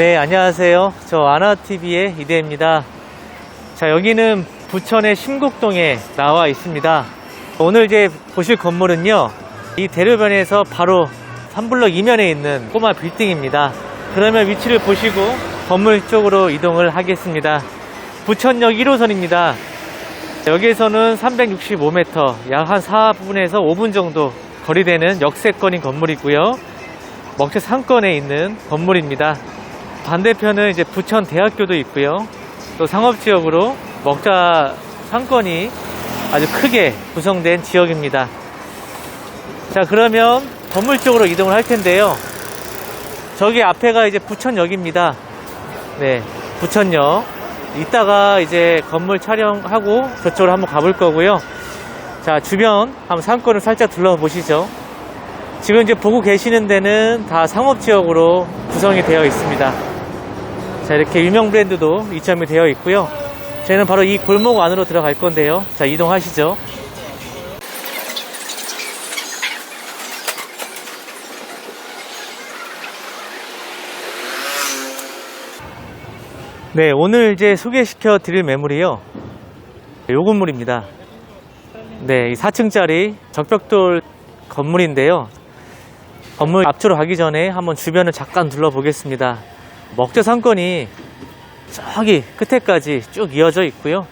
네, 안녕하세요. 저 아나TV의 이대입니다. 자, 여기는 부천의 심곡동에 나와 있습니다. 오늘 이제 보실 건물은요, 이 대로변에서 바로 산블럭 이면에 있는 꼬마 빌딩입니다. 그러면 위치를 보시고 건물 쪽으로 이동을 하겠습니다. 부천역 1호선입니다. 여기에서는 365m, 약 한 4분에서 5분 정도 거리되는 역세권인 건물이고요. 먹태 상권에 있는 건물입니다. 반대편은 이제 부천 대학교도 있고요. 또 상업지역으로 먹자 상권이 아주 크게 구성된 지역입니다. 자, 그러면 건물 쪽으로 이동을 할 텐데요. 저기 앞에가 이제 부천역입니다. 네, 부천역. 이따가 이제 건물 촬영하고 저쪽으로 한번 가볼 거고요. 자, 주변 한번 상권을 살짝 둘러보시죠. 지금 이제 보고 계시는 데는 다 상업지역으로 구성이 되어 있습니다. 자, 이렇게 유명 브랜드도 이점이 되어 있고요. 저희는 바로 이 골목 안으로 들어갈 건데요. 자, 이동하시죠. 네, 오늘 이제 소개시켜 드릴 매물이요. 요 건물입니다. 네, 이 4층짜리 적벽돌 건물인데요. 건물 앞으로 가기 전에 한번 주변을 잠깐 둘러보겠습니다. 먹자 상권이 저기 끝에까지 쭉 이어져 있고요.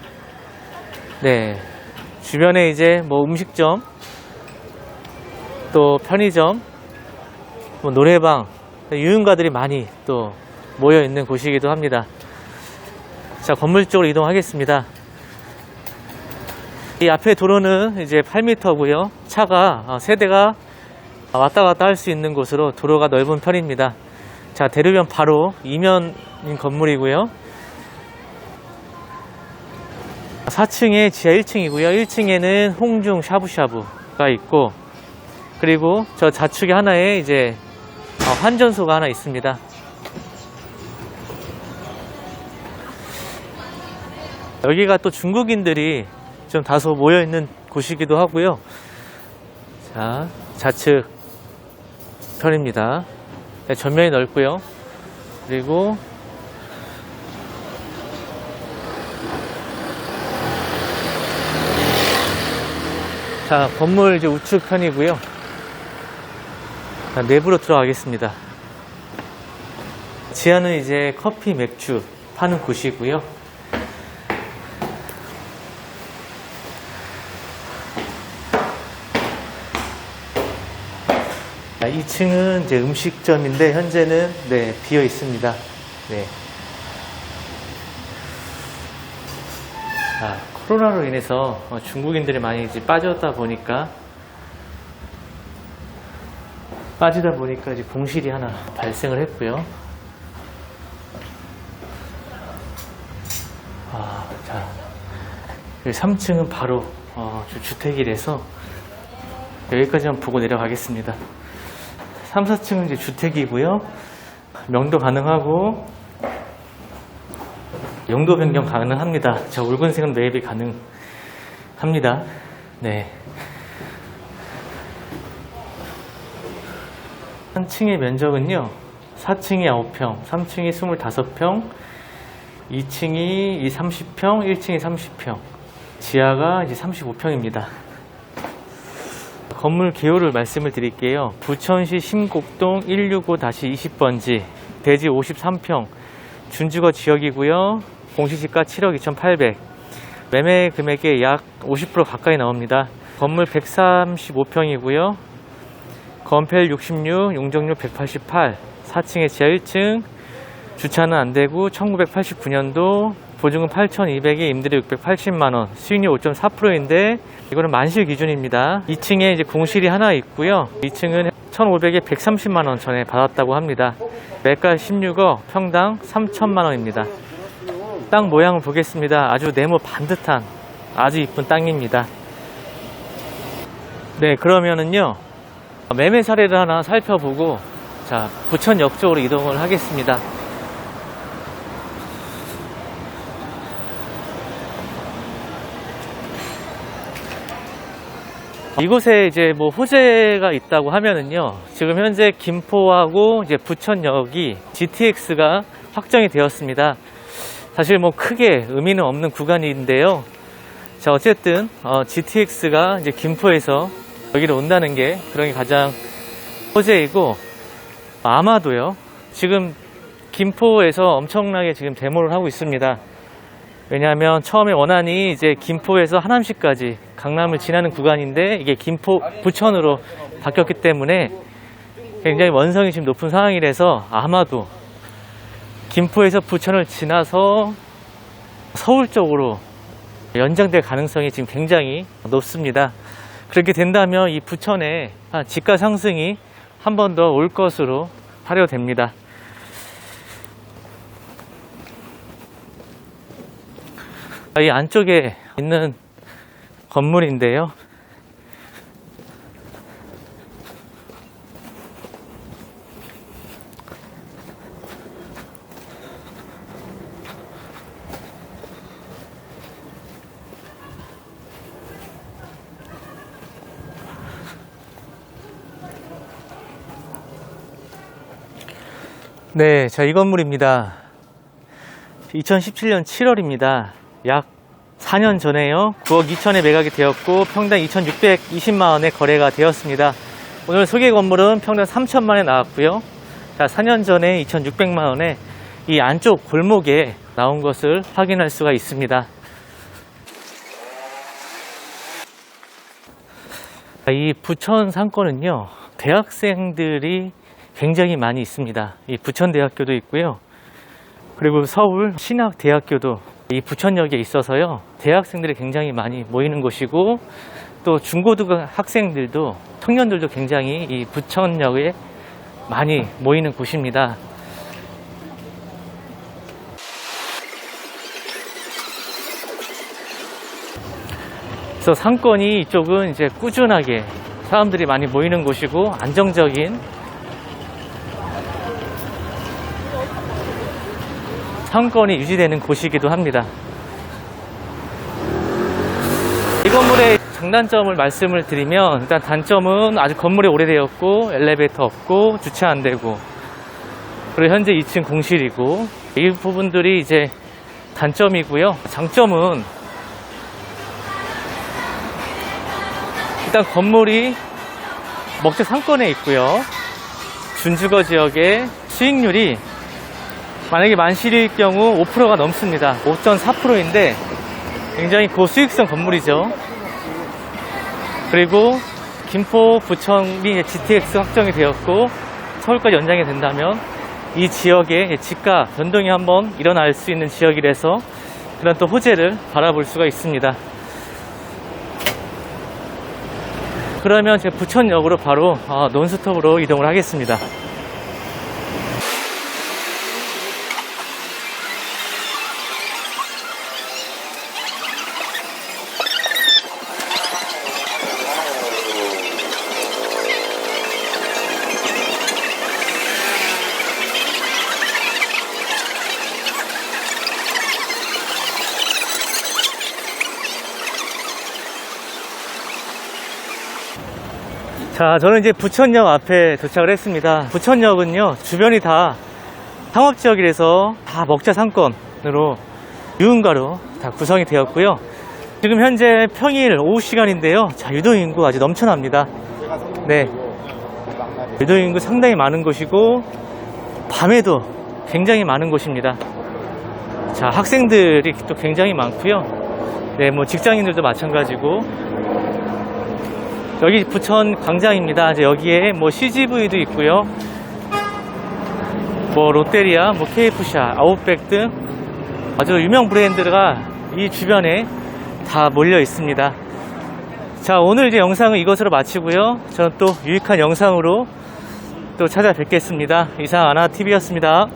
네. 주변에 이제 뭐 음식점, 또 편의점, 뭐 노래방, 유흥가들이 많이 또 모여 있는 곳이기도 합니다. 자, 건물 쪽으로 이동하겠습니다. 이 앞에 도로는 이제 8m고요. 차가 어, 세대가 왔다 갔다 할 수 있는 곳으로 도로가 넓은 편입니다. 자, 대로변 바로 이면인 건물이고요. 4층에 지하 1층이고요. 1층에는 홍중 샤브샤브가 있고 그리고 저 좌측에 하나에 이제 어, 환전소가 하나 있습니다. 여기가 또 중국인들이 좀 다소 모여 있는 곳이기도 하고요. 자, 좌측 편입니다. 네, 전면이 넓고요. 그리고 자, 건물 이제 우측 편이고요. 자, 내부로 들어가겠습니다. 지하는 이제 커피, 맥주 파는 곳이고요. 2층은 이제 음식점인데 현재는 네, 비어 있습니다. 네. 자, 코로나로 인해서 어, 중국인들이 많이 이제 빠졌다 보니까 빠지다 보니까 이제 공실이 하나 발생을 했고요. 아, 자, 3층은 바로 어, 주- 주택이라서 여기까지만 보고 내려가겠습니다. 3, 4층은 이제 주택이고요. 명도 가능하고 용도 변경 가능합니다. 저 붉은색은 매입이 가능합니다. 네. 한 층의 면적은요. 4층이 9평, 3층이 25평, 2층이 30평, 1층이 30평, 지하가 이제 35평입니다. 건물 개요를 말씀을 드릴게요. 부천시 심곡동 165-20번지, 대지 53평, 준주거 지역이고요. 공시지가 7억 2,800. 매매 금액의 약 50% 가까이 나옵니다. 건물 135평이고요. 건펠 66, 용적률 188, 4층에 지하 1층, 주차는 안 되고 1989년도 보증금 8,200에 임대료 680만원, 수익률 5.4%인데 이거는 만실 기준입니다. 2층에 이제 공실이 하나 있고요. 2층은 1,500에 130만원 전에 받았다고 합니다. 매가 16억, 평당 3천만원입니다. 땅 모양을 보겠습니다. 아주 네모 반듯한 아주 이쁜 땅입니다. 네, 그러면은요. 매매 사례를 하나 살펴보고 자, 부천역 쪽으로 이동을 하겠습니다. 이곳에 이제 뭐 호재가 있다고 하면은요. 지금 현재 김포하고 이제 부천역이 GTX가 확정이 되었습니다. 사실 뭐 크게 의미는 없는 구간인데요. 자, 어쨌든, 어, GTX가 이제 김포에서 여기로 온다는 게 그런 게 가장 호재이고, 아마도요, 지금 김포에서 엄청나게 지금 데모를 하고 있습니다. 왜냐하면 처음에 원안이 이제 김포에서 하남시까지 강남을 지나는 구간인데 이게 김포 부천으로 바뀌었기 때문에 굉장히 원성이 지금 높은 상황이라서 아마도 김포에서 부천을 지나서 서울 쪽으로 연장될 가능성이 지금 굉장히 높습니다. 그렇게 된다면 이 부천의 아, 집가 상승이 한 번 더 올 것으로 파려됩니다. 이 안쪽에 있는 건물인데요. 네, 자, 이 건물입니다. 2017년 7월입니다. 약 4년 전에요. 9억 2천에 매각이 되었고 평당 2,620만 원에 거래가 되었습니다. 오늘 소개 건물은 평당 3천만 원에 나왔고요. 자, 4년 전에 2,600만 원에 이 안쪽 골목에 나온 것을 확인할 수가 있습니다. 이 부천 상권은요, 대학생들이 굉장히 많이 있습니다. 이 부천대학교도 있고요. 그리고 서울 신학대학교도 이 부천역에 있어서요. 대학생들이 굉장히 많이 모이는 곳이고 또 중고등 학생들도 청년들도 굉장히 이 부천역에 많이 모이는 곳입니다. 그래서 상권이 이쪽은 이제 꾸준하게 사람들이 많이 모이는 곳이고 안정적인 상권이 유지되는 곳이기도 합니다. 이 건물의 장단점을 말씀을 드리면 일단 단점은 아직 건물이 오래되었고 엘리베이터 없고 주차 안 되고 그리고 현재 2층 공실이고 이 부분들이 이제 단점이고요. 장점은 일단 건물이 먹재 상권에 있고요. 준주거 지역의 수익률이 만약에 만실일 경우 5%가 넘습니다. 5.4%인데 굉장히 고수익성 건물이죠. 그리고 김포, 부천이 GTX 확정이 되었고 서울까지 연장이 된다면 이 지역의 집가 변동이 한번 일어날 수 있는 지역이라서 그런 또 호재를 바라볼 수가 있습니다. 그러면 제가 부천역으로 바로 어, 논스톱으로 이동을 하겠습니다. 자, 저는 이제 부천역 앞에 도착을 했습니다. 부천역은요, 주변이 다 상업지역이라서 다 먹자 상권으로 유흥가로 다 구성이 되었고요. 지금 현재 평일 오후 시간인데요. 자, 유도인구 아주 넘쳐납니다. 네. 유도인구 상당히 많은 곳이고, 밤에도 굉장히 많은 곳입니다. 자, 학생들이 또 굉장히 많고요. 네, 뭐 직장인들도 마찬가지고, 여기 부천 광장입니다. 이제 여기에 뭐 CGV도 있고요. 뭐 롯데리아, 뭐 KF샤, 아웃백 등 아주 유명 브랜드가 이 주변에 다 몰려 있습니다. 자, 오늘 이제 영상은 이것으로 마치고요. 저는 또 유익한 영상으로 또 찾아뵙겠습니다. 이상 아나TV였습니다.